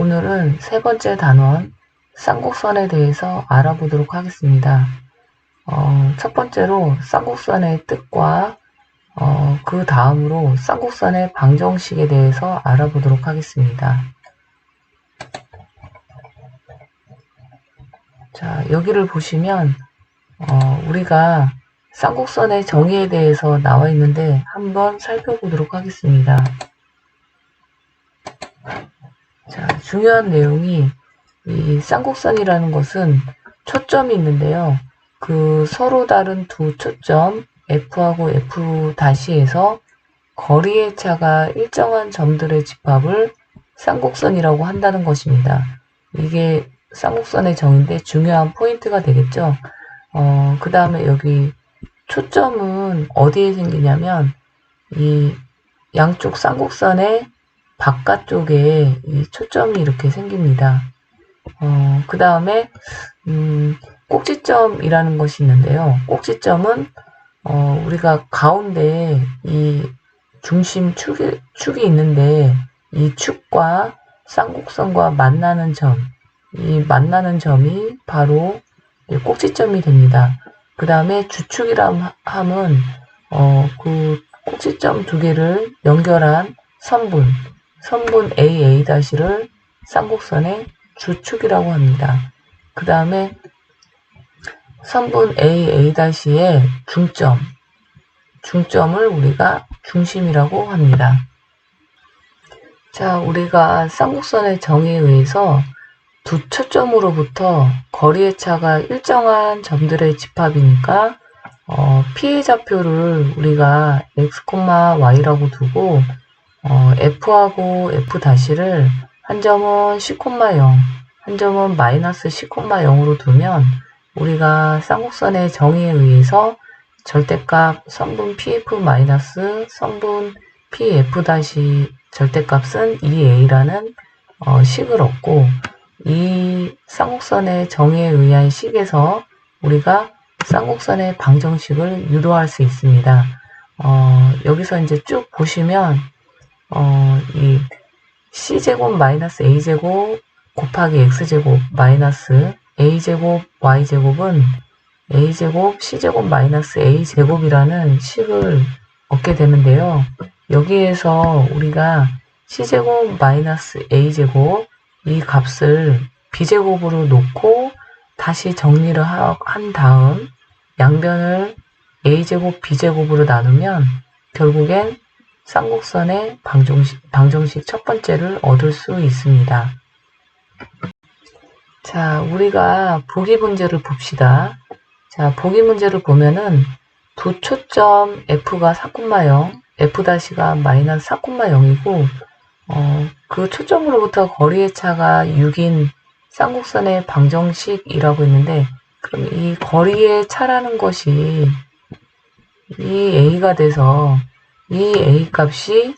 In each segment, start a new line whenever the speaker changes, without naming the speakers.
오늘은 세 번째 단원 쌍곡선에 대해서 알아보도록 하겠습니다. 어, 첫 번째로 쌍곡선의 뜻과 어, 그 다음으로 쌍곡선의 방정식에 대해서 알아보도록 하겠습니다. 자, 여기를 보시면 어, 우리가 쌍곡선의 정의에 대해서 나와 있는데 한번 살펴보도록 하겠습니다. 자, 중요한 내용이 이 쌍곡선이라는 것은 초점이 있는데요. 그 서로 다른 두 초점 F하고 F-에서 거리의 차가 일정한 점들의 집합을 쌍곡선이라고 한다는 것입니다. 이게 쌍곡선의 정의인데 중요한 포인트가 되겠죠. 어, 그 다음에 여기 초점은 어디에 생기냐면 이 양쪽 쌍곡선의 바깥쪽에 이 초점이 이렇게 생깁니다. 어, 그 다음에 음, 꼭지점이라는 것이 있는데요. 꼭지점은 어, 우리가 가운데 이 중심 축이, 축이 있는데 이 축과 쌍곡선과 만나는 점, 이 만나는 점이 바로 꼭지점이 됩니다. 그 다음에 주축이라 함은 어, 그 꼭지점 두 개를 연결한 선분, 선분 AA-를 쌍곡선의 주축이라고 합니다. 그 다음에 선분 AA-의 중점, 중점을 우리가 중심이라고 합니다. 자, 우리가 쌍곡선의 정의에 의해서 두 초점으로부터 거리의 차가 일정한 점들의 집합이니까 어, 피해 좌표를 우리가 x, y라고 두고 어, f하고 f-를 한 점은 10,0, 한 점은 마이너스 10,0으로 두면 우리가 쌍곡선의 정의에 의해서 절대값 성분 pf 마이너스 성분 pf 절대값은 2a라는 어, 식을 얻고 이 쌍곡선의 정의에 의한 식에서 우리가 쌍곡선의 방정식을 유도할 수 있습니다. 어, 여기서 이제 쭉 보시면 어, 이 c제곱 마이너스 a제곱 곱하기 x제곱 마이너스 a제곱 y제곱은 a제곱 c제곱 마이너스 a제곱이라는 식을 얻게 되는데요. 여기에서 우리가 c제곱 마이너스 a제곱 이 값을 b제곱으로 놓고 다시 정리를 한 다음 양변을 a제곱 b제곱으로 나누면 결국엔 쌍곡선의 방정식, 방정식 첫 번째를 얻을 수 있습니다. 자, 우리가 보기 문제를 봅시다. 자, 보기 문제를 보면은 두 초점 f가 4,0, f-가 마이너스 4,0이고 어, 그 초점으로부터 거리의 차가 6인 쌍곡선의 방정식이라고 했는데 그럼 이 거리의 차라는 것이 이 a가 돼서 이 a 값이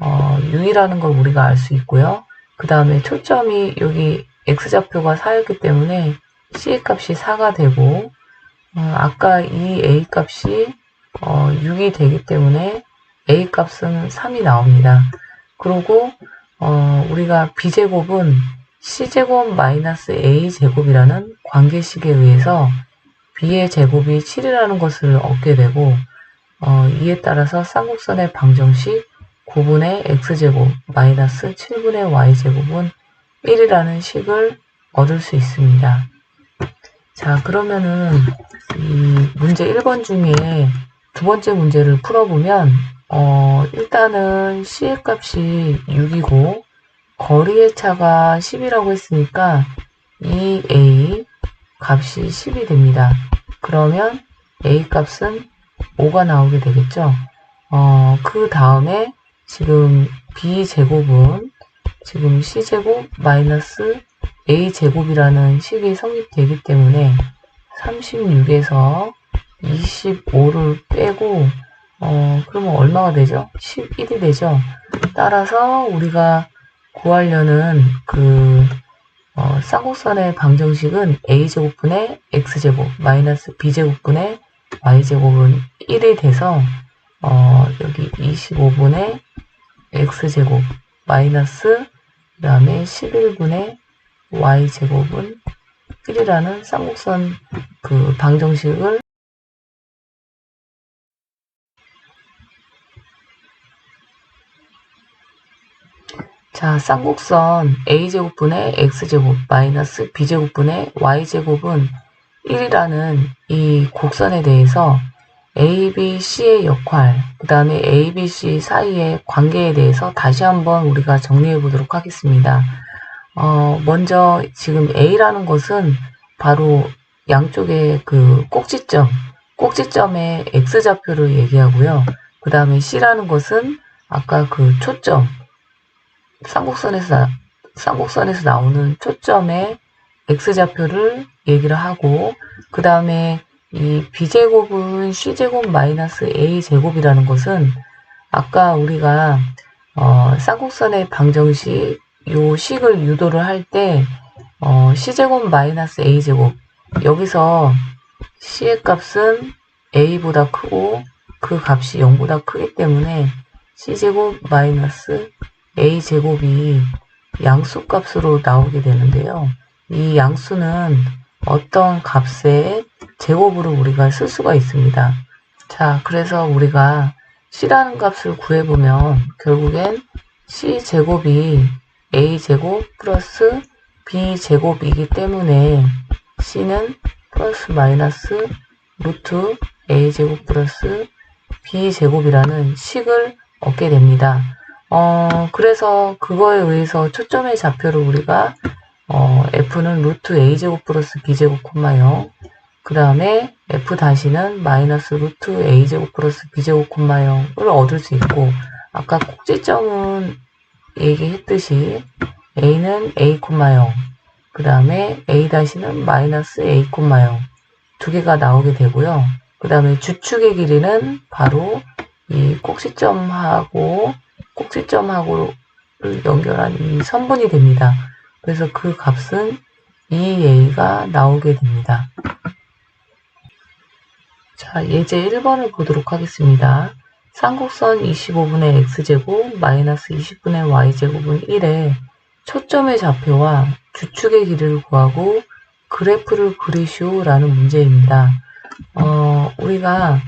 어, 6이라는 걸 우리가 알 수 있고요. 그 다음에 초점이 여기 x좌표가 4였기 때문에 c 값이 4가 되고 어, 아까 이 a 값이 어, 6이 되기 때문에 a 값은 3이 나옵니다. 그리고 어, 우리가 b제곱은 c제곱 마이너스 a제곱이라는 관계식에 의해서 b의 제곱이 7이라는 것을 얻게 되고 어, 이에 따라서 쌍곡선의 방정식 9분의 x제곱 마이너스 7분의 y제곱은 1이라는 식을 얻을 수 있습니다. 자, 그러면은 이 문제 1번 중에 두 번째 문제를 풀어보면 어, 일단은 C의 값이 6이고 거리의 차가 10이라고 했으니까 이 A 값이 10이 됩니다. 그러면 A 값은 5가 나오게 되겠죠. 어, 그 다음에 지금 B 제곱은 지금 C 제곱 마이너스 A 제곱이라는 식이 성립되기 때문에 36에서 25를 빼고 어, 그러면 얼마가 되죠? 11이 되죠? 따라서 우리가 구하려는 그, 어, 쌍곡선의 방정식은 a제곱분의 x제곱 마이너스 b제곱분의 y제곱은 1이 돼서 어, 여기 25분의 x제곱 마이너스 그 다음에 11분의 y제곱은 1이라는 쌍곡선 그 방정식을 자, 쌍곡선 a제곱분의 x제곱 마이너스 b제곱분의 y제곱은 1이라는 이 곡선에 대해서 A, B, C의 역할, 그 다음에 A, B, C 사이의 관계에 대해서 다시 한번 우리가 정리해 보도록 하겠습니다. 어, 먼저 지금 A라는 것은 바로 양쪽의 그 꼭지점, 꼭지점의 X좌표를 얘기하고요. 그 다음에 C라는 것은 아까 그 초점, 쌍곡선에서, 쌍곡선에서 나오는 초점의 X좌표를 얘기를 하고, 그 다음에 이 b제곱은 c제곱 마이너스 a제곱이라는 것은 아까 우리가 어, 쌍곡선의 방정식 요 식을 유도를 할때 어, c제곱 마이너스 a제곱 여기서 c의 값은 a보다 크고 그 값이 0보다 크기 때문에 c제곱 마이너스 a제곱이 양수값으로 나오게 되는데요. 이 양수는 어떤 값의 제곱으로 우리가 쓸 수가 있습니다. 자, 그래서 우리가 c라는 값을 구해보면 결국엔 c제곱이 a제곱 플러스 b제곱이기 때문에 c는 플러스 마이너스 루트 a제곱 플러스 b제곱이라는 식을 얻게 됩니다. 어, 그래서 그거에 의해서 초점의 좌표를 우리가 어, f는 루트 a제곱 플러스 b제곱 콤마 0. 그 다음에 f 다시는 마이너스 루트 a제곱 플러스 b제곱 콤마 0을 얻을 수 있고 아까 꼭지점은 얘기했듯이 a는 a 콤마 0. 그 다음에 a 다시는 마이너스 a 콤마 0. 두 개가 나오게 되고요. 그 다음에 주축의 길이는 바로 이 꼭지점하고 꼭지점하고를 연결한 이 선분이 됩니다. 그래서 그 값은 2a가 나오게 됩니다. 자, 예제 1번을 보도록 하겠습니다. 쌍곡선 25분의 x제곱 마이너스 20분의 y제곱은 1에 초점의 좌표와 주축의 길이를 구하고 그래프를 그리시오 라는 문제입니다. 어, 우리가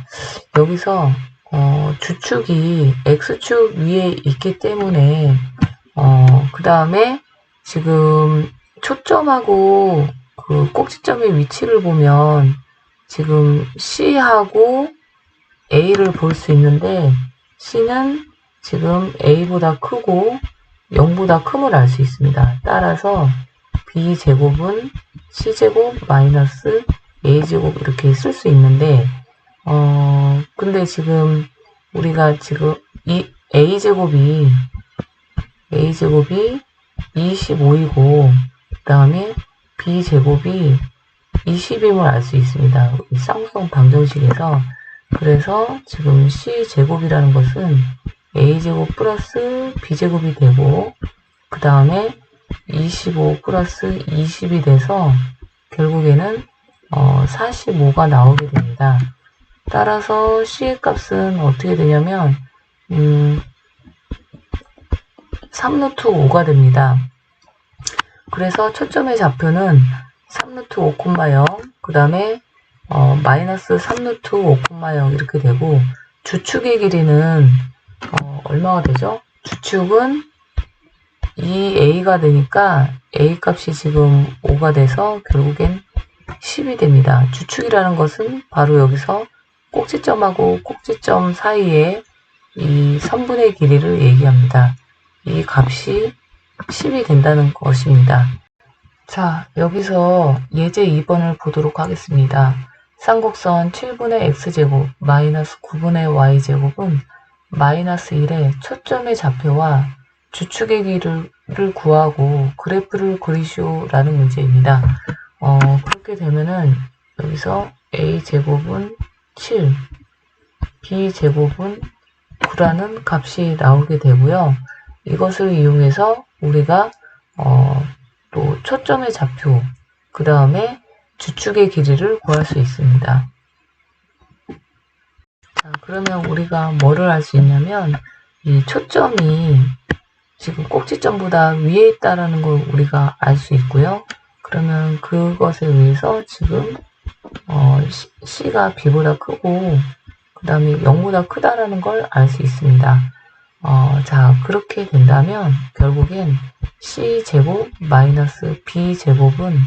여기서 어, 주축이 x축 위에 있기 때문에 어, 그 다음에 지금 초점하고 그 꼭지점의 위치를 보면 지금 C하고 A를 볼 수 있는데 C는 지금 A보다 크고 0보다 큼을 알 수 있습니다. 따라서 B제곱은 C제곱 마이너스 A제곱 이렇게 쓸 수 있는데 어 근데 지금 우리가 지금 이 A제곱이 A제곱이 25이고 그 다음에 B제곱이 20임을 알 수 있습니다. 이 쌍성 방정식에서 그래서 지금 C제곱이라는 것은 A제곱 플러스 B제곱이 되고 그 다음에 25 플러스 20이 돼서 결국에는 어 45가 나오게 됩니다. 따라서 C의 값은 어떻게 되냐면 음 3루트 5가 됩니다. 그래서 초점의 좌표는 3루트 5,0, 그 다음에 어, 마이너스 3루트 5,0 이렇게 되고 주축의 길이는 어, 얼마가 되죠? 주축은 2a가 되니까 a 값이 지금 5가 돼서 결국엔 10이 됩니다. 주축이라는 것은 바로 여기서 꼭지점하고 꼭지점 사이에 이 선분의 길이를 얘기합니다. 이 값이 10이 된다는 것입니다. 자, 여기서 예제 2번을 보도록 하겠습니다. 쌍곡선 7분의 x제곱 마이너스 9분의 y제곱은 마이너스 1의 초점의 좌표와 주축의 길이를 구하고 그래프를 그리시오 라는 문제입니다. 어, 그렇게 되면은 여기서 a제곱은 7, b제곱은 9라는 값이 나오게 되고요. 이것을 이용해서 우리가 어, 또 초점의 좌표, 그 다음에 주축의 길이를 구할 수 있습니다. 자, 그러면 우리가 뭐를 할수 있냐면 이 초점이 지금 꼭지점보다 위에 있다라는 걸 우리가 알 수 있고요. 그러면 그것에 의해서 지금 어, C가 B보다 크고 그 다음에 0보다 크다라는 걸 알 수 있습니다. 어, 자 그렇게 된다면 결국엔 C제곱 마이너스 B제곱은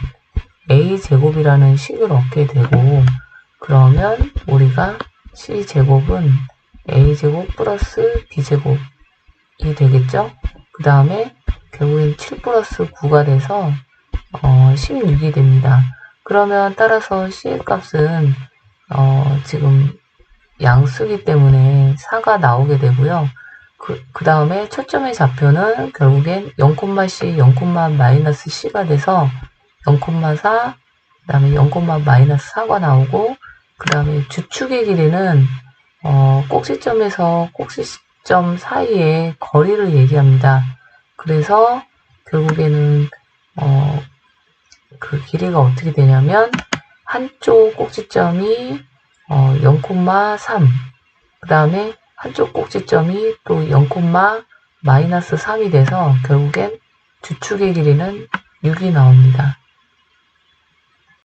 A제곱이라는 식을 얻게 되고 그러면 우리가 C제곱은 A제곱 플러스 B제곱이 되겠죠? 그 다음에 결국엔 7 플러스 9가 돼서 어, 16이 됩니다. 그러면 따라서 C의 값은 어, 지금 양수기 때문에 4가 나오게 되고요. 그, 그 다음에 초점의 좌표는 결국엔 0,C, 0, 마이너스 C가 돼서 0,4, 그 다음에 0, 마이너스 4가 나오고, 그 다음에 주축의 길이는, 어, 꼭지점에서 꼭지점 사이의 거리를 얘기합니다. 그래서 결국에는, 어, 그 길이가 어떻게 되냐면, 한쪽 꼭지점이, 어, 0,3, 그 다음에 한쪽 꼭지점이 또 0, 마이너스 3이 돼서 결국엔 주축의 길이는 6이 나옵니다.